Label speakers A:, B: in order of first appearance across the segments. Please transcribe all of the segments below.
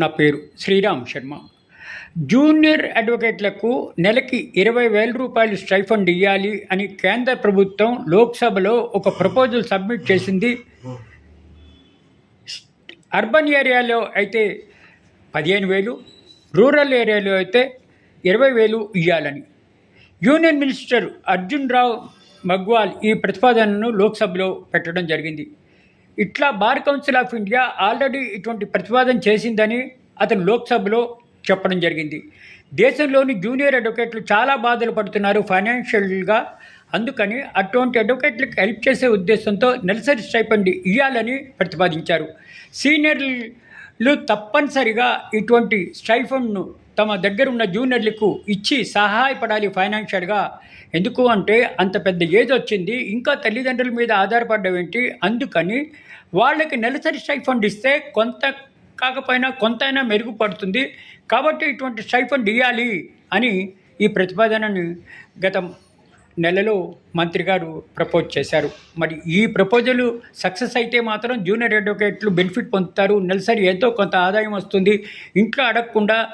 A: నా పేరు శ్రీరామ్ శర్మ. జూనియర్ అడ్వకేట్లకు నెలకి ఇరవై వేల రూపాయలు స్టైఫండ్ ఇవ్వాలి అని కేంద్ర ప్రభుత్వం లోక్సభలో ఒక ప్రపోజల్ సబ్మిట్ చేసింది. అర్బన్ ఏరియాలో అయితే పదిహేను వేలు రూరల్ ఏరియాలో అయితే ఇరవై వేలు ఇవ్వాలని యూనియన్ మినిస్టర్ అర్జున్ రావు మగ్వాల్ ఈ ప్రతిపాదనను లోక్సభలో పెట్టడం జరిగింది. ఇట్లా bar council of India already ఇటువంటి ప్రతిపాదన చేసిందని అతను లోక్సభలో చెప్పడం జరిగింది. దేశంలోని జూనియర్ అడ్వకేట్లు చాలా బాధలు పడుతున్నారు ఫైనాన్షియల్గా. అందుకని అటువంటి అడ్వకేట్లకు హెల్ప్ చేసే ఉద్దేశంతో నెలసరి స్టైపండ్ ఇవ్వాలని ప్రతిపాదించారు. సీనియర్ లు తప్పనిసరిగా ఇటువంటి స్టైఫండ్ను తమ దగ్గర ఉన్న జూనియర్లకు ఇచ్చి సహాయపడాలి ఫైనాన్షియల్గా. ఎందుకు అంటే అంత పెద్ద ఏజ్ వచ్చింది ఇంకా తల్లిదండ్రుల మీద ఆధారపడడం ఏంటి? అందుకని వాళ్ళకి నెలసరి స్టైఫండ్ ఇస్తే కొంత కాకపోయినా కొంతైనా మెరుగుపడుతుంది. కాబట్టి ఇటువంటి స్టైఫండ్ ఇవ్వాలి అని ఈ ప్రతిపాదనని గత నెలలో మంత్రి గారు ప్రపోజ్ చేశారు. మరి ఈ ప్రపోజల్ సక్సెస్ అయితే మాత్రం జూనియర్ అడ్వకేట్లు బెనిఫిట్ పొందుతారు. నెలసరి ఎంతో కొంత ఆదాయం వస్తుంది. ఇంట్లో అడగకుండా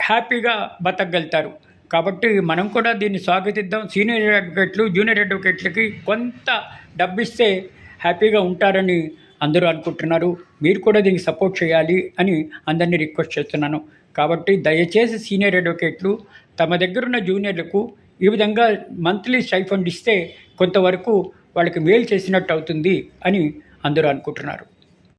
A: హ్యాపీగా బతకగలుగుతారు. కాబట్టి మనం కూడా దీన్ని స్వాగతిద్దాం. సీనియర్ అడ్వకేట్లు జూనియర్ అడ్వకేట్లకి కొంత డబ్బిస్తే హ్యాపీగా ఉంటారని అందరూ అనుకుంటున్నారు. మీరు కూడా దీనికి సపోర్ట్ చేయాలి అని అందరినీ రిక్వెస్ట్ చేస్తున్నాను. కాబట్టి దయచేసి సీనియర్ అడ్వకేట్లు తమ దగ్గరున్న జూనియర్లకు ఈ విధంగా మంత్లీ స్టైఫండ్ ఇస్తే కొంతవరకు వాళ్ళకి మేలు చేసినట్టు అవుతుంది అని అందరూ అనుకుంటున్నారు.